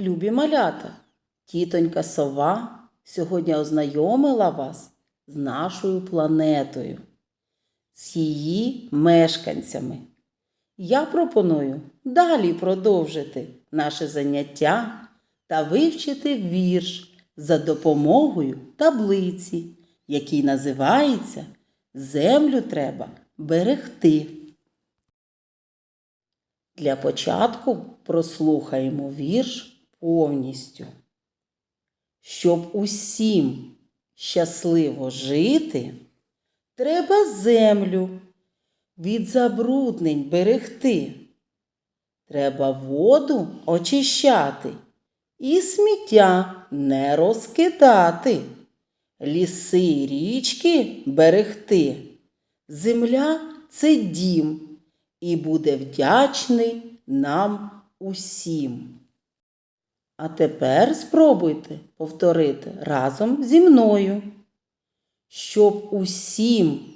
Любі малята, тітонька сова сьогодні ознайомила вас з нашою планетою, з її мешканцями. Я пропоную далі продовжити наше заняття та вивчити вірш за допомогою таблиці, який називається Землю треба берегти. Для початку прослухаємо вірш повністю. Щоб усім щасливо жити, треба землю від забруднень берегти. Треба воду очищати і сміття не розкидати, ліси й річки берегти. Земля це дім і буде вдячний нам усім. А тепер спробуйте повторити разом зі мною, щоб усім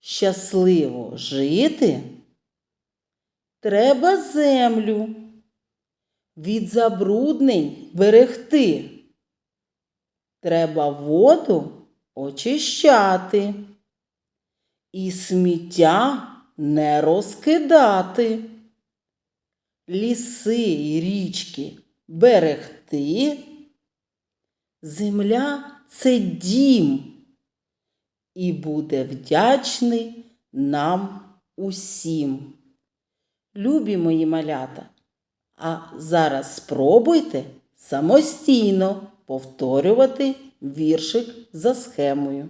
щасливо жити, треба землю від забруднень берегти. Треба воду очищати і сміття не розкидати. Ліси й річки берегти. Земля це дім і буде вдячний нам усім. Любі мої малята, а зараз спробуйте самостійно повторювати віршик за схемою.